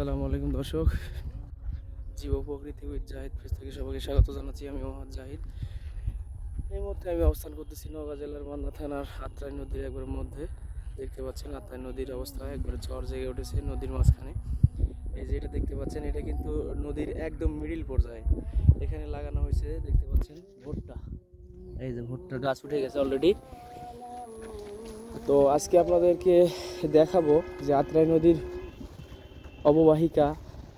আসসালামু আলাইকুম দর্শক। জীব প্রকৃতি উইথ জাহিদ পেজ থেকে সবাইকে স্বাগত জানাচ্ছি, আমি মোহাম্মদ জাহিদ। এই মুহূর্তে আমি অবস্থান করতেছি নওগাঁ জেলার মান্না থানার আত্রাই নদীর একবার মধ্যে। দেখতে পাচ্ছেন আত্রাই নদীর অবস্থা, একবারে চর জেগে উঠেছে নদীর মাঝখানে। এই যে এটা দেখতে পাচ্ছেন, এটা কিন্তু নদীর একদম মিডিল পর্যায়ে। এখানে লাগানো হয়েছে, দেখতে পাচ্ছেন, ভুট্টা। এই যে ভুট্টার গাছ উঠে গেছে অলরেডি তো আজকে আপনাদেরকে দেখাবো যে আত্রাই নদীর অববাহিকা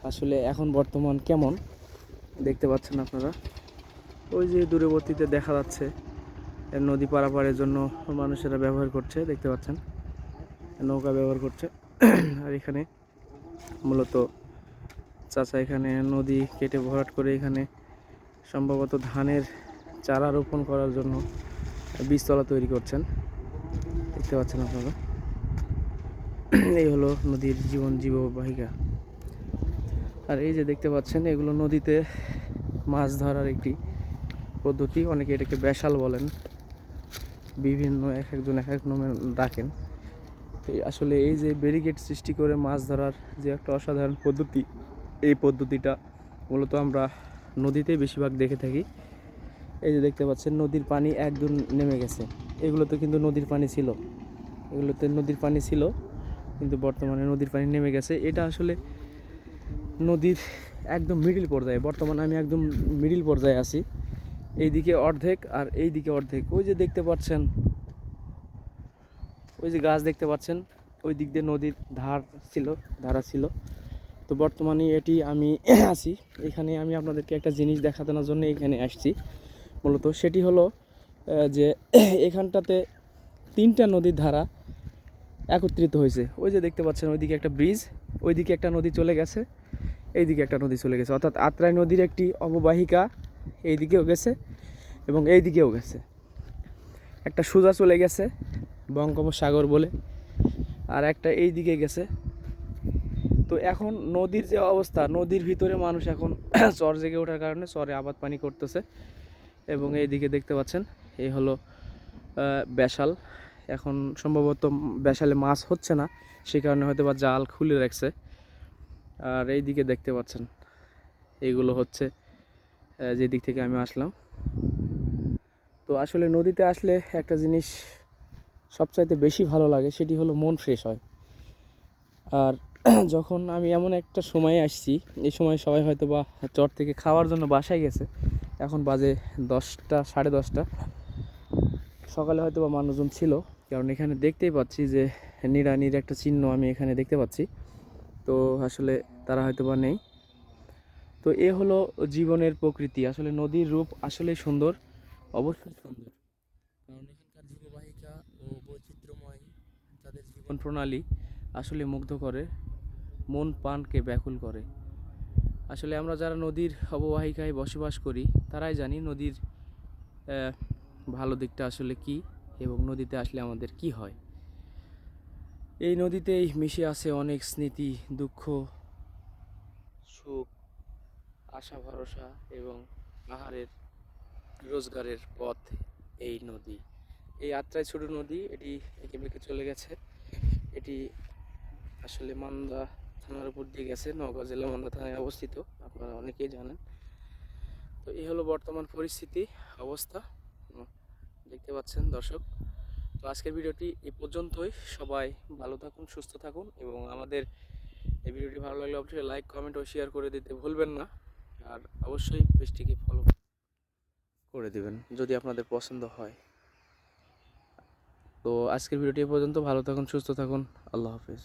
আসলে এখন বর্তমান কেমন? দেখতে পাচ্ছেন আপনারা। ওই যে দূরবর্তীতে দেখা যাচ্ছে নদী পারাপারের জন্য মানুষেরা ব্যবহার করছে, দেখতে পাচ্ছেন। নৌকা ব্যবহার করছে। আর এখানে মূলত চাচা এখানে নদী কেটে ভরাট করে এখানে সম্ভবত ধানের চারা রোপণ করার জন্য বীজতলা তৈরি করছেন। দেখতে পাচ্ছেন আপনারা। এই হলো নদীর জীবন জীববাহিকা। আর এই যে দেখতে পাচ্ছেন, এগুলো নদীতে মাছ ধরার একটি পদ্ধতি। অনেকে এটাকে বেশাল বলেন। বিভিন্ন এক একজন এক এক নামে ডাকেন। এই আসলে এই যে ব্যারিকেড সৃষ্টি করে মাছ ধরার যে একটা অসাধারণ পদ্ধতি, এই পদ্ধতিটা মূলত আমরা নদীতে বেশিরভাগ দেখে থাকি। এই যে দেখতে পাচ্ছেন, নদীর পানি একদম নেমে গেছে। এগুলোতে কিন্তু নদীর পানি ছিল। এগুলোতে নদীর পানি ছিল। কিন্তু বর্তমানে নদীর পানি নেমে গেছে। এটা আসলে নদীর একদম মিডিল পর্যায়ে। বর্তমানে আমি একদম মিডিল পর্যায়ে আছি। এইদিকে অর্ধেক আর এই দিকে অর্ধেক। ওই যে দেখতে পাচ্ছেন, ওই যে গাছ দেখতে পাচ্ছেন, ওই দিক দিয়ে নদীর ধার ছিল, ধারা ছিল। তো বর্তমানে এটি আমি আছি। এখানে আমি আপনাদেরকে একটা জিনিস দেখানোর জন্য এখানে আসছি। মূলত সেটি হলো যে এখানটাতে তিনটা নদীর ধারা একত্রিত হয়েছে। ওই যে দেখতে পাচ্ছেন, ওইদিকে একটা ব্রিজ ওইদিকে একটা নদী চলে গেছে, এইদিকে একটা নদী চলে গেছে। অর্থাৎ আত্রাই নদীর একটি অববাহিকা এইদিকেও গেছে এবং এইদিকেও গেছে। একটা সোজা চলে গেছে, বঙ্গোপসাগর বলে, আর একটা এই দিকে গেছে। তো এখন নদীর যে অবস্থা, নদীর ভিতরে মানুষ এখন চর জেগে ওঠার কারণে চরে আবাদ পানি করতেছে। এবং এইদিকে দেখতে পাচ্ছেন, এই হলো বেশাল এখন সম্ভবত বেশালে মাছ হচ্ছে না সেই কারণে হয়তো বা জাল খুলে রাখছে। আর এই দিকে দেখতে পাচ্ছেন এইগুলো হচ্ছে যে দিক থেকে আমি আসলাম। তো আসলে নদীতে আসলে একটা জিনিস সবচাইতে বেশি ভালো লাগে, সেটি হলো মন ফ্রেশ হয়। আর যখন আমি এমন একটা সময়ে আসছি, এই সময় সবাই হয়তো বা চর থেকে খাওয়ার জন্য বাসায় গেছে, এখন বাজে দশটা, সাড়ে দশটা। সকালে হয়তো বা মানুষজন ছিল, কারণ এখানে দেখতেই পাচ্ছি যে নিড়ানির একটা চিহ্ন আমি এখানে দেখতে পাচ্ছি। তো আসলে তারা হয়তো বা নেই। তো এ হলো জীবনের প্রকৃতি। আসলে নদীর রূপ আসলে সুন্দর, অবশ্যই সুন্দর। কারণ এখানকার জীববাহিকা ও বৈচিত্র্যময়, তাদের জীবন প্রণালী আসলে মুগ্ধ করে, মন প্রাণকে ব্যাকুল করে। আসলে আমরা যারা নদীর অববাহিকায় বসবাস করি, তারাই জানি নদীর ভালো দিকটা আসলে কি এবং নদীতে আসলে আমাদের কি হয়? এই নদীতেই মিশে আছে অনেক স্মৃতি, দুঃখ, সুখ, আশা, ভরসা এবং আহারের রোজগারের পথ এই নদী। এই আত্রাই ছোট নদী, এটি এঁকে বেঁকে চলে গেছে। এটি আসলে মান্দা থানার উপর দিয়ে গেছে, নওগাঁ জেলা মান্দা থানায় অবস্থিত, আপনারা অনেকেই জানেন। তো এই হলো বর্তমান পরিস্থিতি, অবস্থা। দেখতে পাচ্ছেন দর্শক। তো আজকের ভিডিওটি এ পর্যন্তই। সবাই ভালো থাকুন, সুস্থ থাকুন এবং আমাদের এই ভিডিওটি ভালো লাগলে অবশ্যই লাইক কমেন্ট ও শেয়ার করে দিতে ভুলবেন না। আর অবশ্যই পেজটিকে ফলো করে দিবেন যদি আপনাদের পছন্দ হয়। তো আজকের ভিডিওটি এ পর্যন্ত। ভালো থাকুন, সুস্থ থাকুন। আল্লাহ হাফিজ।